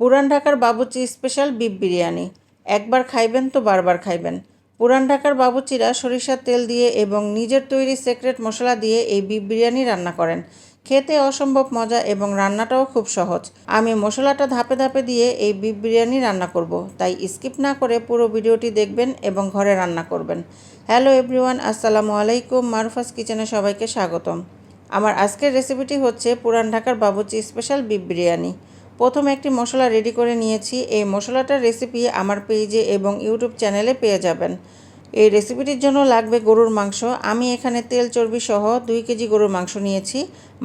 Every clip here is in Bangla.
পুরান ঢাকার বাবুচি স্পেশাল বিফ বিরিয়ানি। একবার খাইবেন তো বারবার খাইবেন। পুরান ঢাকার বাবুচিরা সরিষার তেল দিয়ে এবং নিজের তৈরি সিক্রেট মশলা দিয়ে এই বিফ বিরিয়ানি রান্না করেন। খেতে অসম্ভব মজা এবং রান্নাটাও খুব সহজ। আমি মশলাটা ধাপে ধাপে দিয়ে এই বিফ বিরিয়ানি রান্না করব, তাই স্কিপ না করে পুরো ভিডিওটি দেখবেন এবং ঘরে রান্না করবেন। হ্যালো এভরিওয়ান আসসালামু আলাইকুম, মারুফাস কিচেনে সবাইকে স্বাগতম। আমার আজকের রেসিপিটি হচ্ছে পুরান ঢাকার বাবুচি স্পেশাল বিফ বিরিয়ানি। প্রথমে একটি মশলা রেডি করে নিয়েছি। এই মশলাটার রেসিপি আমার পেজে এবং ইউটিউব চ্যানেলে পেয়ে যাবেন। এই রেসিপিটির জন্য লাগবে গরুর মাংস। আমি এখানে তেল, চর্বি সহ দুই কেজি গরুর মাংস নিয়েছি।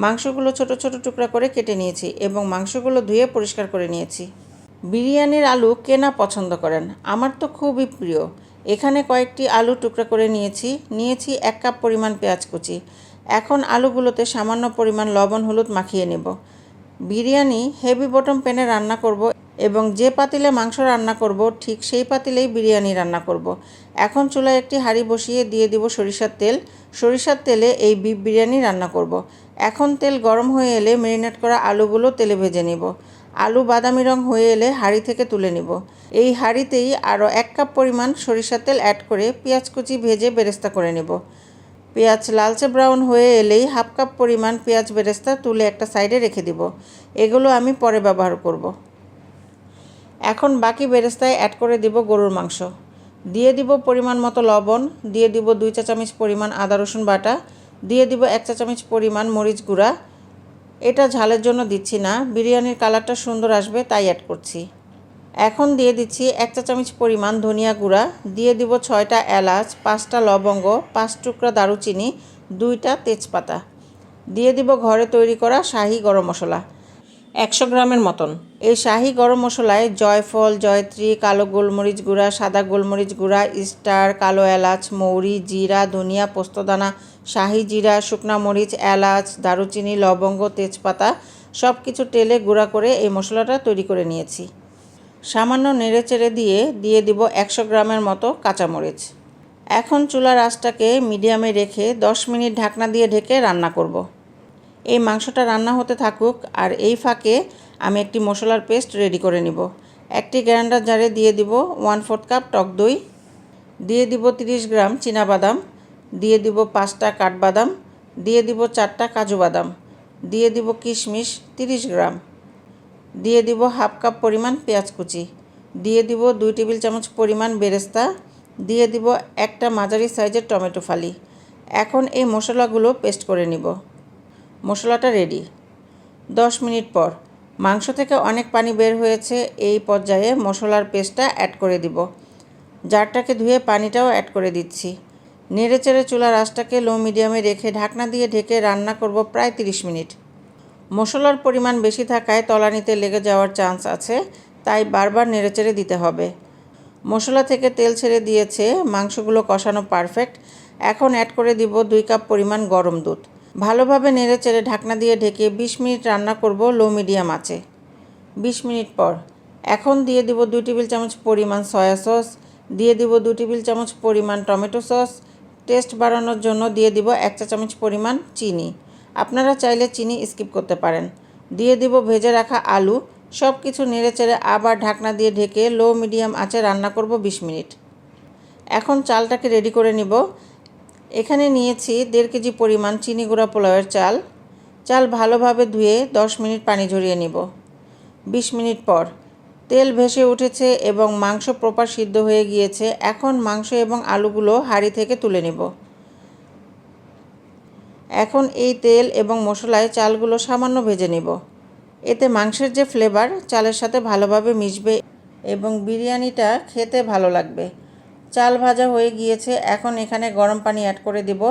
মাংসগুলো ছোট ছোট টুকরা করে কেটে নিয়েছি এবং মাংসগুলো ধুয়ে পরিষ্কার করে নিয়েছি। বিরিয়ানির আলু কেনা পছন্দ করেন। আমার তো খুবই প্রিয়। এখানে কয়েকটি আলু টুকরা করে নিয়েছি। নিয়েছি এক কাপ পরিমাণ পেঁয়াজ কুচি। এখন আলুগুলোতে সামান্য পরিমাণ লবণ, হলুদ মাখিয়ে নেব। বিরিয়ানি হেভি বটম প্যানে রান্না করব এবং যে পাতিলে মাংস রান্না করব, ঠিক সেই পাতিলেই বিরিয়ানি রান্না করব। এখন চুলায় একটি হাঁড়ি বসিয়ে দিয়ে দিব সরিষার তেল সরিষার তেলে এই বিফ বিরিয়ানি রান্না করব। এখন তেল গরম হয়ে এলে ম্যারিনেট করা আলুগুলো তেলে ভেজে নিব আলু বাদামি রং হয়ে এলে হাঁড়ি থেকে তুলে নিব এই হাঁড়িতেই আরও এক কাপ পরিমাণ সরিষার তেল অ্যাড করে পেঁয়াজ কুচি ভেজে বেরেস্তা করে নেব পেঁয়াজ লালচে ব্রাউন হয়ে এলেই হাফ কাপ পরিমাণ পেঁয়াজ বেরেস্তা তুলে একটা সাইডে রেখে দিব। এগুলো আমি পরে ব্যবহার করব। এখন বাকি বেরেস্তায় অ্যাড করে দিব গরুর মাংস। দিয়ে দিব পরিমাণ মতো লবণ, দিয়ে দিব দুই চা চামচ পরিমাণ আদা, রসুন বাটা, দিয়ে দিব এক চা চামচ পরিমাণ মরিচ গুঁড়া। এটা ঝালের জন্য দিচ্ছি না, বিরিয়ানির কালারটা সুন্দর আসবে তাই অ্যাড করছি। এখন দিয়ে দিচ্ছি এক চা চামচ পরিমাণ ধনিয়া গুঁড়া, দিয়ে দিব ছয়টা এলাচ, পাঁচটা লবঙ্গ, পাঁচ টুকরা দারুচিনি, দুইটা তেজপাতা। দিয়ে দিব ঘরে তৈরি করা শাহি গরম মশলা, একশো গ্রামের মতন। এই শাহি গরম মশলায় জয়ফল, জয়ত্রী, কালো গোলমরিচ গুঁড়া, সাদা গোলমরিচ গুঁড়া স্টার কালো এলাচ, মৌরি, জিরা, ধনিয়া, পোস্তদানা, শাহি জিরা, শুকনা মরিচ, এলাচ, দারুচিনি, লবঙ্গ, তেজপাতা সব কিছু তেলে গুঁড়া করে এই মশলাটা তৈরি করে নিয়েছি। সামান্য নেড়ে চেড়ে দিয়ে দিয়ে দিব একশো গ্রামের মতো কাঁচামরিচ। এখন চুলার আঁচটাকে মিডিয়ামে রেখে দশ মিনিট ঢাকনা দিয়ে ঢেকে রান্না করব। এই মাংসটা রান্না হতে থাকুক আর এই ফাঁকে আমি একটি মশলার পেস্ট রেডি করে নিব। একটি গ্রাইন্ডার জারে দিয়ে দিব ওয়ান ফোর্থ কাপ টক দই। দিয়ে দিব তিরিশ গ্রাম বাদাম দিয়ে দিব পাঁচটা কাঠবাদাম। দিয়ে দিব চারটা কাজু বাদাম। দিয়ে দিব কিশমিশ তিরিশ গ্রাম। দিয়ে দিব হাফ কাপ পরিমাণ পেঁয়াজ কুচি। দিয়ে দিব দুই টেবিল চামচ পরিমাণ বেরেস্তা। দিয়ে দিব একটা মাঝারি সাইজের টমেটো ফালি। এখন এই মশলাগুলো পেস্ট করে নিব। মশলাটা রেডি। দশ মিনিট পর মাংস থেকে অনেক পানি বের হয়েছে, এই পর্যায়ে মশলার পেস্টটা অ্যাড করে দিব। জারটাকে ধুয়ে পানিটাও অ্যাড করে দিচ্ছি। নেড়ে চেড়ে চুলার আঁচটাকে লো মিডিয়ামে রেখে ঢাকনা দিয়ে ঢেকে রান্না করব প্রায় 30 মিনিট। মশলার পরিমাণ বেশি থাকায় তলানিতে লেগে যাওয়ার চান্স আছে, তাই বারবার নেড়েচেড়ে দিতে হবে। মশলা থেকে তেল ছেড়ে দিয়েছে, মাংসগুলো কষানো পারফেক্ট। এখন অ্যাড করে দিব দুই কাপ পরিমাণ গরম দুধ। ভালোভাবে নেড়েচেড়ে ঢাকনা দিয়ে ঢেকে ২০ মিনিট রান্না করব লো মিডিয়াম আছে ২০ মিনিট পর। এখন দিয়ে দিব দুই টেবিল চামচ পরিমাণ সয়া সস, দিয়ে দিব দু টেবিল চামচ পরিমাণ টমেটো সস। টেস্ট বাড়ানোর জন্য দিয়ে দিব এক চা চামচ পরিমাণ চিনি। আপনারা চাইলে চিনি স্কিপ করতে পারেন। দিয়ে দিব ভেজে রাখা আলু। সব কিছু নেড়েচেড়ে আবার ঢাকনা দিয়ে ঢেকে লো মিডিয়াম আঁচে রান্না করব ২০ মিনিট। এখন চালটাকে রেডি করে নিব। এখানে নিয়েছি দেড় কেজি পরিমাণ চিনি গুঁড়া পোলাওয়ের চাল। চাল ভালোভাবে ধুয়ে 10 মিনিট পানি ঝরিয়ে নিব। ২০ মিনিট পর। তেল ভেসে উঠেছে এবং মাংস প্রপার সিদ্ধ হয়ে গিয়েছে। এখন মাংস এবং আলুগুলো হাঁড়ি থেকে তুলে নেব। এখন এই তেল এবং মশলায় চালগুলো সামান্য ভেজে নেব। এতে মাংসের যে ফ্লেভার চালের সাথে ভালোভাবে মিশবে এবং বিরিয়ানিটা খেতে ভালো লাগবে। চাল ভাজা হয়ে গিয়েছে, এখন এখানে গরম পানি অ্যাড করে দেব।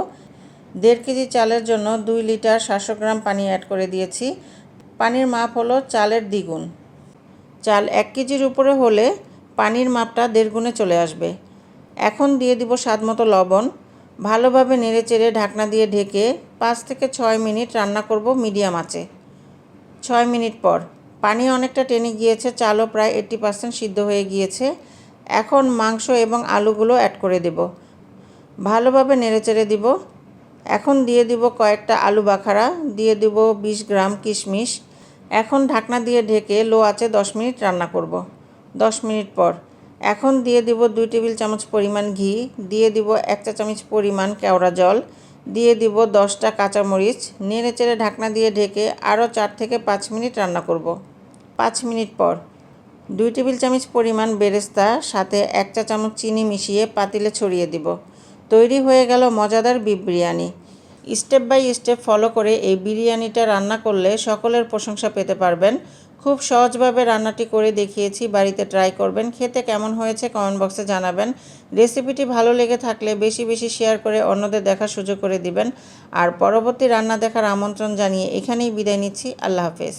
দেড় কেজি চালের জন্য দুই লিটার সাতশো গ্রাম পানি অ্যাড করে দিয়েছি। পানির মাপ হলো চালের দ্বিগুণ। চাল এক কেজির উপরে হলে পানির মাপটা দেড় গুণে চলে আসবে। এখন দিয়ে দিব স্বাদ মতো লবণ। ভালোভাবে নেড়ে চেড়ে ঢাকনা দিয়ে ঢেকে পাঁচ থেকে ছয় মিনিট রান্না করব মিডিয়াম আঁচে। ছয় মিনিট পর। পানি অনেকটা টেনে গিয়েছে, চালও প্রায় এইট্টি পার্সেন্ট সিদ্ধ হয়ে গিয়েছে। এখন মাংস এবং আলুগুলো অ্যাড করে দেব। ভালোভাবে নেড়ে চেড়ে দিব। এখন দিয়ে দিব কয়েকটা আলু বাখারা, দিয়ে দিব বিশ গ্রাম কিশমিশ। এখন ঢাকনা দিয়ে ঢেকে লো আছে দশ মিনিট রান্না করব। দশ মিনিট পর। এখন দিয়ে দিব দুই টেবিল চামচ পরিমাণ ঘি, দিয়ে দিব এক চা চামচ পরিমাণ কেওড়া জল, দিয়ে দিব দশটা কাঁচামরিচ, নেড়ে চেড়ে ঢাকনা দিয়ে ঢেকে আরও চার থেকে পাঁচ মিনিট রান্না করব। পাঁচ মিনিট পর। দুই টেবিল চামচ পরিমাণ বেরেস্তা, সাথে এক চা চামচ চিনি মিশিয়ে পাতিলে ছড়িয়ে দিব। তৈরি হয়ে গেল মজাদার beef biryani. Step by step follow করে এই বিরিয়ানিটা রান্না করলে সকলের প্রশংসা পেতে পারবেন। খুব সহজভাবে রান্নাটি করে দেখিয়েছি, বাড়িতে ট্রাই করবেন। খেতে কেমন হয়েছে কমেন্ট বক্সে জানাবেন। রেসিপিটি ভালো লেগে থাকলে বেশি বেশি শেয়ার করে অন্যদের দেখার সুযোগ করে দিবেন। আর পরবর্তী রান্না দেখার আমন্ত্রণ জানিয়ে এখানেই বিদায় নিচ্ছি। আল্লাহ হাফেজ।